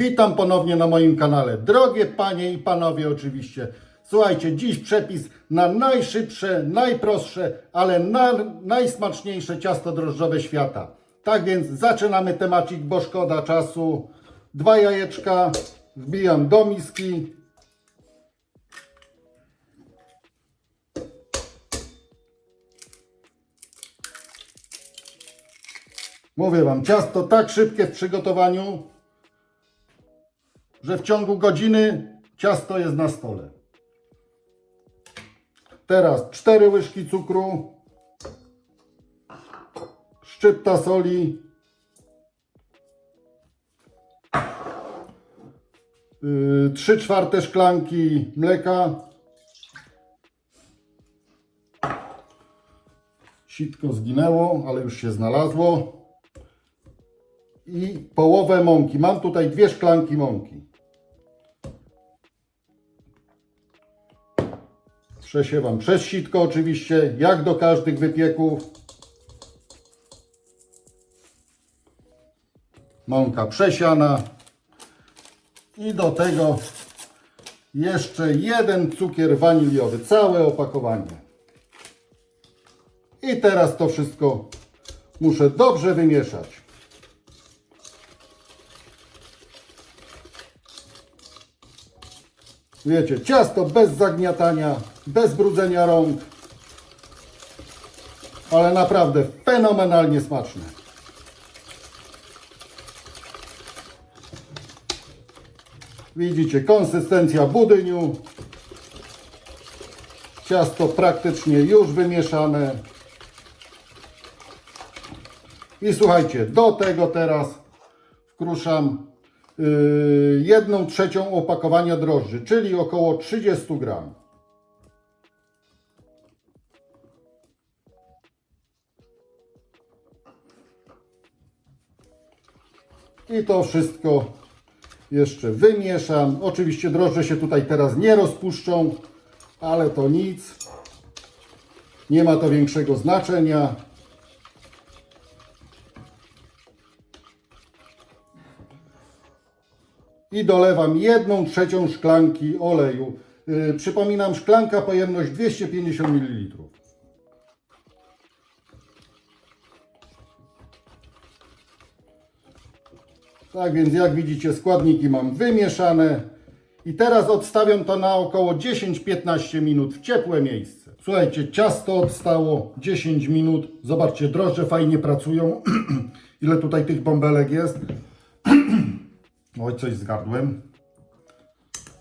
Witam ponownie na moim kanale. Drogie panie i panowie, oczywiście. Słuchajcie, dziś przepis na najszybsze, najprostsze, ale na, najsmaczniejsze ciasto drożdżowe świata. Tak więc zaczynamy temacik, bo szkoda czasu. Dwa jajeczka wbijam do miski. Mówię wam, ciasto tak szybkie w przygotowaniu, że w ciągu godziny ciasto jest na stole. Teraz 4 łyżki cukru, szczypta soli, 3 czwarte szklanki mleka, sitko zginęło, ale już się znalazło i połowę mąki. Mam tutaj dwie szklanki mąki. Przesiewam przez sitko oczywiście, jak do każdych wypieków. Mąka przesiana. I do tego jeszcze jeden cukier waniliowy, całe opakowanie. I teraz to wszystko muszę dobrze wymieszać. Wiecie, ciasto bez zagniatania, bez brudzenia rąk, ale naprawdę fenomenalnie smaczne. Widzicie, konsystencja budyniu, ciasto praktycznie już wymieszane. I słuchajcie, do tego teraz wkruszam jedną trzecią opakowania drożdży, czyli około 30 gram. I to wszystko jeszcze wymieszam. Oczywiście drożdże się tutaj teraz nie rozpuszczą, ale to nic. Nie ma to większego znaczenia. I dolewam jedną trzecią szklanki oleju. Yy, przypominam, szklanka pojemność 250 ml. Tak więc jak widzicie składniki mam wymieszane i teraz odstawiam to na około 10-15 minut w ciepłe miejsce. Słuchajcie, ciasto odstało 10 minut. Zobaczcie, drożdże fajnie pracują. Ile tutaj tych bąbelek jest. Oj, coś z gardłem.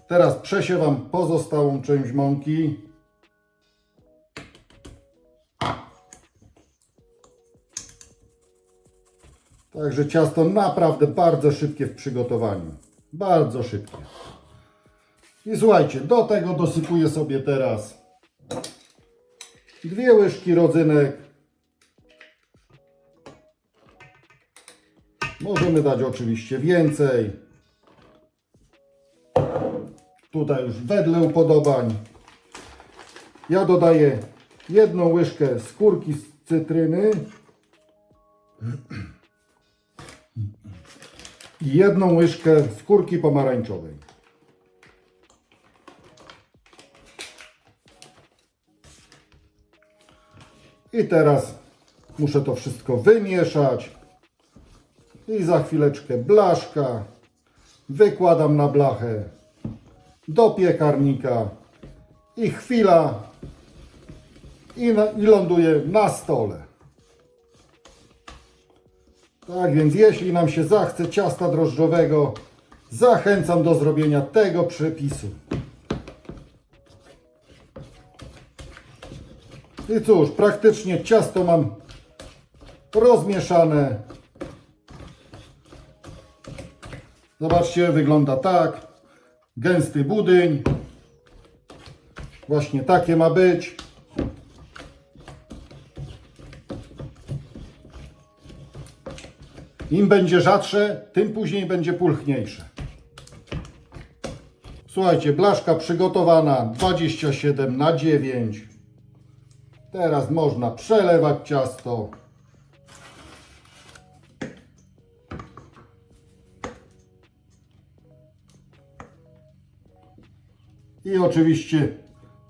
Teraz przesiewam pozostałą część mąki. Także ciasto naprawdę bardzo szybkie w przygotowaniu. Bardzo szybkie. I słuchajcie, do tego dosypuję sobie teraz dwie łyżki rodzynek. Możemy dać oczywiście więcej. Tutaj już wedle upodobań. Ja dodaję jedną łyżkę skórki z cytryny i jedną łyżkę skórki pomarańczowej. I teraz muszę to wszystko wymieszać. I za chwileczkę blaszka wykładam na blachę do piekarnika i chwila i, na, i ląduje na stole. Tak więc jeśli nam się zachce ciasta drożdżowego, zachęcam do zrobienia tego przepisu. I cóż, praktycznie ciasto mam rozmieszane. Zobaczcie, wygląda tak. Gęsty budyń. Właśnie takie ma być. Im będzie rzadsze, tym później będzie pulchniejsze. Słuchajcie, blaszka przygotowana 27 na 9. Teraz można przelewać ciasto. I oczywiście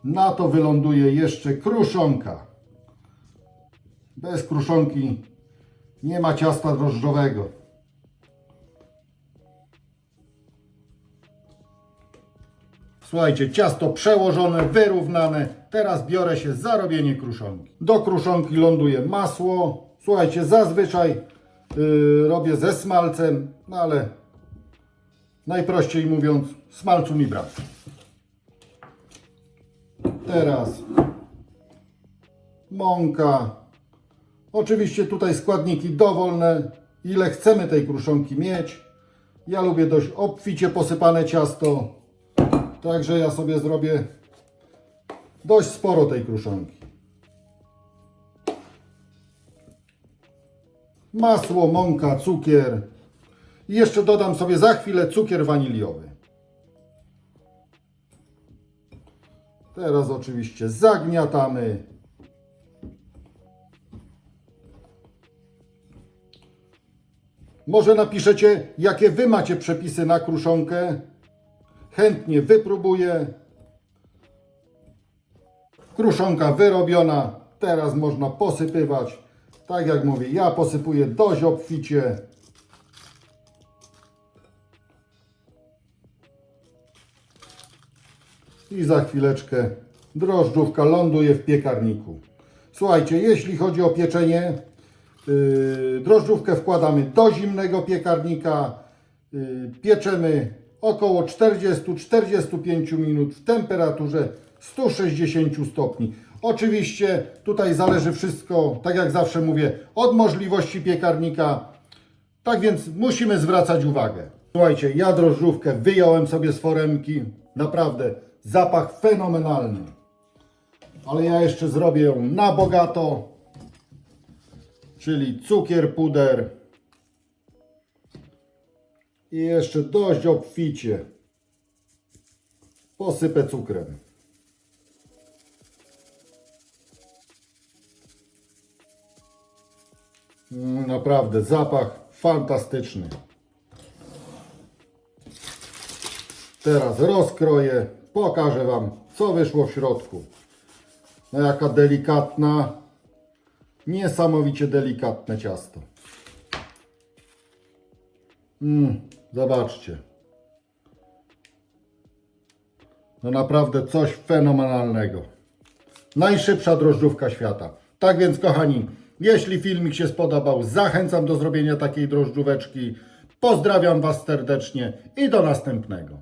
na to wyląduje jeszcze kruszonka. Bez kruszonki nie ma ciasta drożdżowego. Słuchajcie, ciasto przełożone, wyrównane. Teraz biorę się za robienie kruszonki. Do kruszonki ląduje masło. Słuchajcie, zazwyczaj yy, robię ze smalcem, no ale najprościej mówiąc, smalcu mi brak. Teraz mąka. Oczywiście tutaj składniki dowolne, ile chcemy tej kruszonki mieć. Ja lubię dość obficie posypane ciasto, także ja sobie zrobię dość sporo tej kruszonki. Masło, mąka, cukier. I jeszcze dodam sobie za chwilę cukier waniliowy. Teraz oczywiście zagniatamy. Może napiszecie, jakie wy macie przepisy na kruszonkę. Chętnie wypróbuję. Kruszonka wyrobiona. Teraz można posypywać. Tak jak mówię, ja posypuję dość obficie. I za chwileczkę drożdżówka ląduje w piekarniku. Słuchajcie, jeśli chodzi o pieczenie, yy, drożdżówkę wkładamy do zimnego piekarnika. Yy, pieczemy około 40-45 minut w temperaturze 160 stopni. Oczywiście tutaj zależy wszystko, tak jak zawsze mówię, od możliwości piekarnika. Tak więc musimy zwracać uwagę. Słuchajcie, ja drożdżówkę wyjąłem sobie z foremki. Naprawdę, zapach fenomenalny. Ale ja jeszcze zrobię ją na bogato. Czyli cukier, puder. I jeszcze dość obficie posypę cukrem. Mm, Naprawdę, zapach fantastyczny. Teraz rozkroję, pokażę Wam, co wyszło w środku. No jaka delikatna, niesamowicie delikatne ciasto. Mm, zobaczcie. No naprawdę coś fenomenalnego. Najszybsza drożdżówka świata. Tak więc, kochani, jeśli filmik się spodobał, zachęcam do zrobienia takiej drożdżóweczki. Pozdrawiam Was serdecznie i do następnego.